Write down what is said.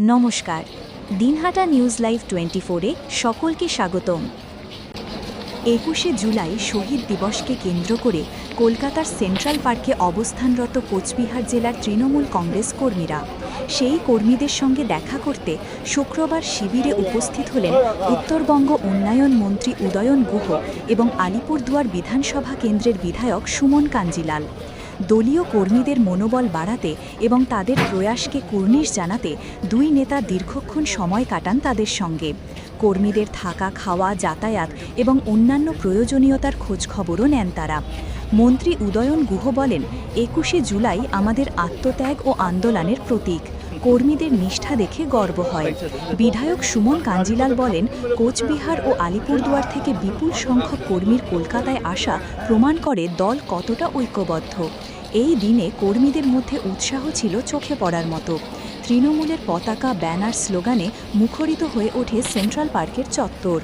নমস্কার। Dinhata news live twenty ফোরে সকলকে স্বাগতম। একুশে জুলাই শহীদ দিবসকে কেন্দ্র করে কলকাতার সেন্ট্রাল পার্কে অবস্থানরত কোচবিহার জেলার তৃণমূল কংগ্রেস কর্মীরা সেই কর্মীদের সঙ্গে দেখা করতে শুক্রবার শিবিরে উপস্থিত হলেন উত্তরবঙ্গ উন্নয়ন মন্ত্রী উদয়ন গুহ এবং আলিপুরদুয়ার বিধানসভা কেন্দ্রের বিধায়ক সুমন কাঞ্জিলাল। দলীয় কর্মীদের মনোবল বাড়াতে এবং তাদের প্রয়াসকে কুর্নিশ জানাতে দুই নেতা দীর্ঘক্ষণ সময় কাটান তাদের সঙ্গে। কর্মীদের থাকা, খাওয়া, যাতায়াত এবং অন্যান্য প্রয়োজনীয়তার খোঁজখবরও নেন তারা। মন্ত্রী উদয়ন গুহ বলেন, একুশে জুলাই আমাদের আত্মত্যাগ ও আন্দোলনের প্রতীক। কর্মীদের নিষ্ঠা দেখে গর্ব হয়। বিধায়ক সুমন কাঞ্জিলাল বলেন, কোচবিহার ও আলিপুরদুয়ার থেকে বিপুল সংখ্যক কর্মীর কলকাতায় আসা প্রমাণ করে দল কতটা ঐক্যবদ্ধ। এই দিনে কর্মীদের মধ্যে উৎসাহ ছিল চোখে পড়ার মতো। তৃণমূলের পতাকা, ব্যানার, স্লোগানে মুখরিত হয়ে ওঠে সেন্ট্রাল পার্কের চত্বর।